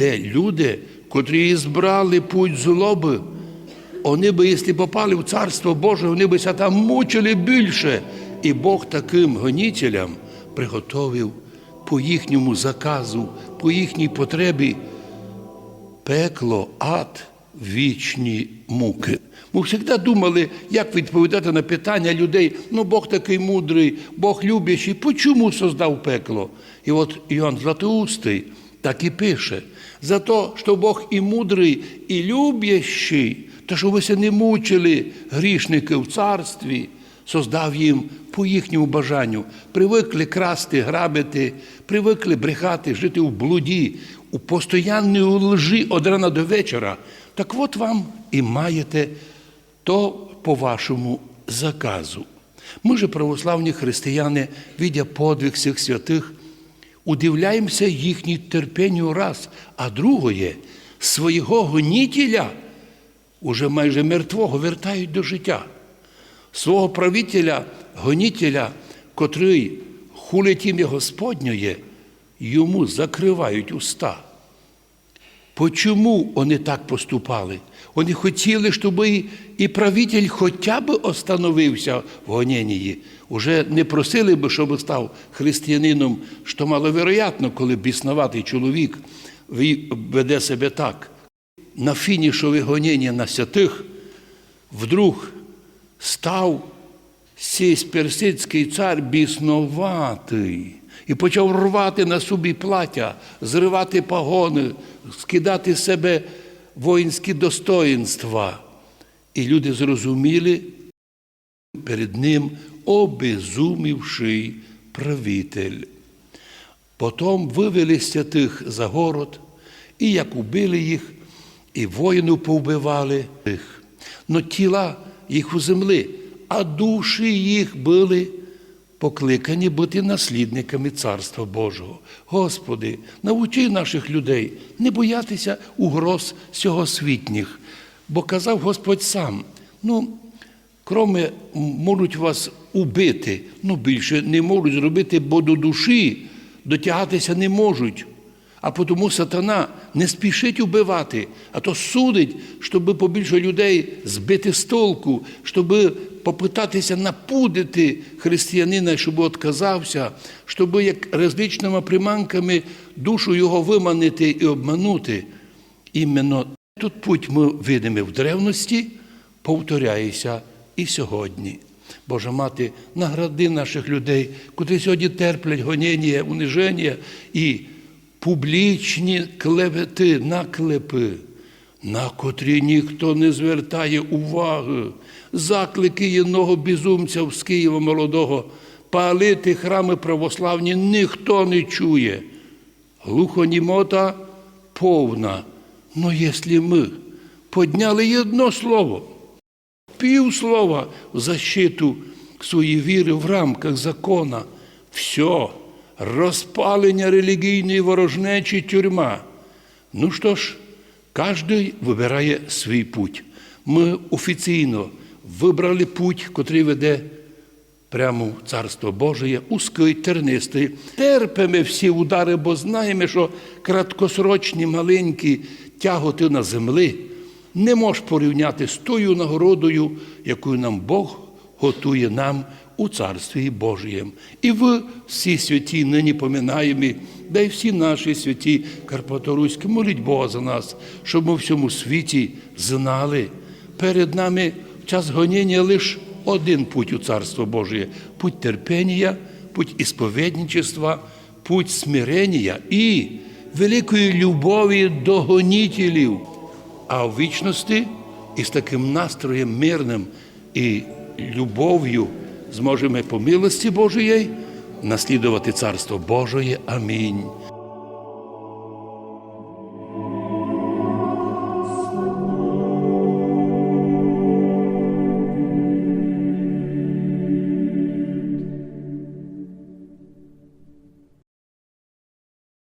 де люди, котрі збрали путь злоби, вони би, якщо попали в Царство Боже, вони би там мучили більше. І Бог таким гонітелям приготовив по їхньому заказу, по їхній потребі пекло, ад, вічні муки. Ми завжди думали, як відповідати на питання людей. Ну, Бог такий мудрий, Бог любящий. Почому создав пекло? І от Іоанн Златоустий так і пише: за те, що Бог і мудрий, і любящий, то що ви не мучили грішники в царстві, создав їм по їхньому бажанню. Привикли красти, грабити, привикли брехати, жити в блуді, у постоянній лжі од рана до вечора. Так от вам і маєте то по вашому заказу. Ми же, православні християни, видя подвиг цих святих, удивляємося їхній терпенню раз, а другое, свого гонітеля, уже майже мертвого, вертають до життя. Свого правителя, гонітеля, котрий хулить ім'я Господнє, йому закривають уста. Почому вони так поступали? Вони хотіли, щоб і, правитель хоча б остановився в гоненні. Уже не просили би, щоб став християнином, що маловероятно, коли біснуватий чоловік веде себе так. На фінішові гонення на святих вдруг став сей персидський цар біснуватий і почав рвати на собі плаття, зривати погони, скидати з себе воїнські достоїнства. І люди зрозуміли перед ним обезумівший правитель. Потім вивели святих за город, і як убили їх, і воїнів повбивали їх. Но тіла їх у землі, а душі їх були покликані бути наслідниками Царства Божого. Господи, навчи наших людей не боятися угроз сьогосвітніх, бо казав Господь сам, ну, кроме можуть вас убити, ну більше не можуть зробити, бо до душі дотягатися не можуть. А тому сатана не спішить убивати, а то судить, щоб побільше людей збити з толку, щоб попитатися напудити християнина, щоб відказався, щоб як различними приманками душу його виманити і обманути. Іменно тут путь ми видимо в древності, повторяється і сьогодні. Божа мати, награди наших людей, котрі сьогодні терплять гонення, униження і публічні клевети, наклепи, на котрі ніхто не звертає уваги, заклики єдного безумця з Києва молодого, палити храми православні ніхто не чує. Глухонімота повна. Но якщо ми подняли одно слово, пів слова в защиту своєї віри в рамках закона, все, розпалення релігійної ворожнечі тюрма. Ну що ж, кожен вибирає свій путь. Ми офіційно вибрали путь, котрий веде прямо в Царство Божє, узкий, тернистий. Терпимо всі удари, бо знаємо, що краткосрочні маленькі тяготи на землі не можеш порівняти з тою нагородою, яку нам Бог готує нам у Царстві Божієм. І ви всі святі нині поминаємо, да й всі наші святі Карпаторуські, моліть Бога за нас, щоб ми в всьому світі знали. Перед нами в час гоніння лише один путь у Царство Божє путь терпіння, путь ісповідничества, путь смирення і великої любові до гонітелів. А в вічності із таким настроєм мирним і любов'ю зможемо по милості Божої наслідувати Царство Божої. Амінь.